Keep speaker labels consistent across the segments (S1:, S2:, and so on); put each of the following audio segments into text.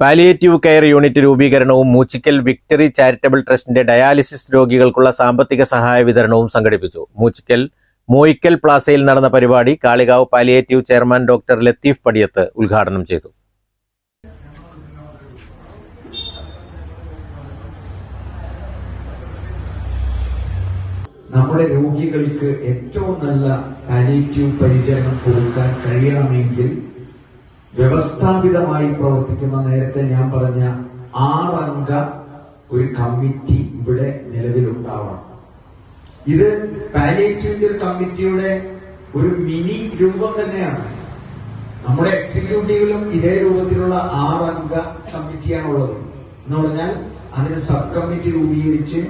S1: Palliative care unit രൂപീകരണവും Moochikkal victory charitable ട്രസ്റ്റിന്റെ dialysis രോഗികൾക്കുള്ള സാമ്പത്തിക സഹായ വിതരണവും സംഘടിപ്പിച്ചു. മൂച്ചിക്കൽ മോയിക്കൽ പ്ലാസയിൽ നടന്ന പരിപാടി Kalikavu palliative chairman doctor Latheef Padiyath ഉദ്ഘാടനം ചെയ്തു.
S2: നമ്മുടെ രോഗികൾക്ക് ഏറ്റവും നല്ല പാലിയേറ്റീവ് പരിചരണം കൊടുക്കാൻ കഴിയണമെങ്കിൽ വ്യവസ്ഥാപിതമായി പ്രവർത്തിക്കുന്ന നേരത്തെ ഞാൻ പറഞ്ഞ ആറംഗ ഒരു കമ്മിറ്റി ഇവിടെ നിലവിലുണ്ടാവണം. ഇത് പാലിയേറ്റീവ് കമ്മിറ്റിയുടെ ഒരു മിനി രൂപം തന്നെയാണ്. നമ്മുടെ എക്സിക്യൂട്ടീവിലും ഇതേ രൂപത്തിലുള്ള ആറംഗ കമ്മിറ്റിയാണുള്ളത്. എന്ന് പറഞ്ഞാൽ അതിന് സബ് കമ്മിറ്റി രൂപീകരിച്ച്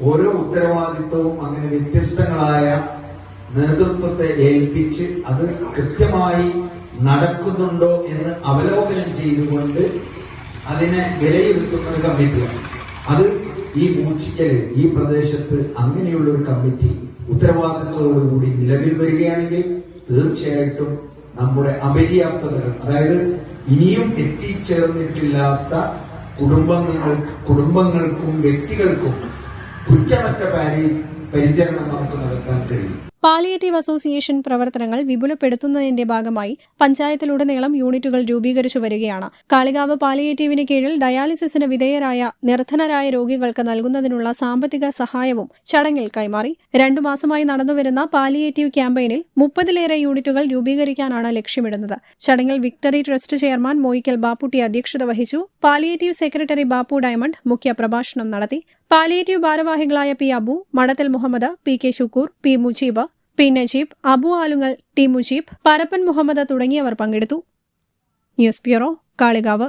S2: ഓരോ ഉത്തരവാദിത്വവും അങ്ങനെ വ്യത്യസ്തങ്ങളായ നേതൃത്വത്തെ ഏൽപ്പിച്ച് അത് കൃത്യമായി നടക്കുന്നുണ്ടോ എന്ന് അവലോകനം ചെയ്തുകൊണ്ട് അതിനെ വിലയിരുത്തുന്ന ഒരു കമ്മിറ്റിയാണ്. അത് ഈ മൂച്ചിക്കൽ ഈ പ്രദേശത്ത് അങ്ങനെയുള്ള ഒരു കമ്മിറ്റി ഉത്തരവാദിത്തത്തോടുകൂടി നിലവിൽ വരികയാണെങ്കിൽ തീർച്ചയായിട്ടും നമ്മുടെ അപര്യാപ്തതകൾ അതായത് ഇനിയും എത്തിച്ചേർന്നിട്ടില്ലാത്ത കുടുംബങ്ങൾ കുടുംബങ്ങൾക്കും വ്യക്തികൾക്കും കുറ്റമറ്റ പാരി പരിചരണം നമുക്ക് നടത്താൻ കഴിയും.
S3: പാലിയേറ്റീവ് അസോസിയേഷൻ പ്രവർത്തനങ്ങൾ വിപുലപ്പെടുത്തുന്നതിന്റെ ഭാഗമായി പഞ്ചായത്തിലുടനീളം യൂണിറ്റുകൾ രൂപീകരിച്ചു വരികയാണ്. കാളികാവ് പാലിയേറ്റീവിന് കീഴിൽ ഡയാലിസിസിന് വിധേയരായ നിർധനരായ രോഗികൾക്ക് നൽകുന്നതിനുള്ള സാമ്പത്തിക സഹായവും ചടങ്ങിൽ കൈമാറി. രണ്ടു മാസമായി നടന്നുവരുന്ന പാലിയേറ്റീവ് ക്യാമ്പയിനിൽ മുപ്പതിലേറെ യൂണിറ്റുകൾ രൂപീകരിക്കാനാണ് ലക്ഷ്യമിടുന്നത്. ചടങ്ങിൽ victory trust chairman Moyikkal Bapputty അധ്യക്ഷത വഹിച്ചു. പാലിയേറ്റീവ് സെക്രട്ടറി ബാപ്പു ഡയമണ്ട് മുഖ്യ പ്രഭാഷണം നടത്തി. പാലിയേറ്റീവ് ഭാരവാഹികളായ P Abu Madathal Muhammad P K Shukoor P Mujeeb P Najeeb Abu Alungal T Mujeeb Parappan Muhammad തുടങ്ങിയവർ പങ്കെടുത്തു. News bureau Kalikavu.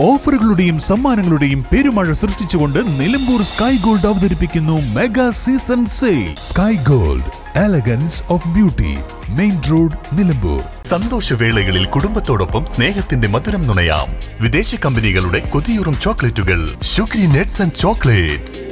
S4: ഓഫറുകളുടെയും സമ്മാനങ്ങളുടെയും പെരുമഴ സൃഷ്ടിച്ചുകൊണ്ട് നിലമ്പൂർ സ്കൈ ഗോൾഡ് അവതരിപ്പിക്കുന്നു mega season sale. Sky gold elegance of beauty main road Nilambur.
S5: സന്തോഷവേളകളിൽ കുടുംബത്തോടൊപ്പം സ്നേഹത്തിന്റെ മധുരം നുണയാം. വിദേശ കമ്പനികളുടെ കൊതിയൂറും ചോക്ലേറ്റുകൾ. Sugary nets and chocolates.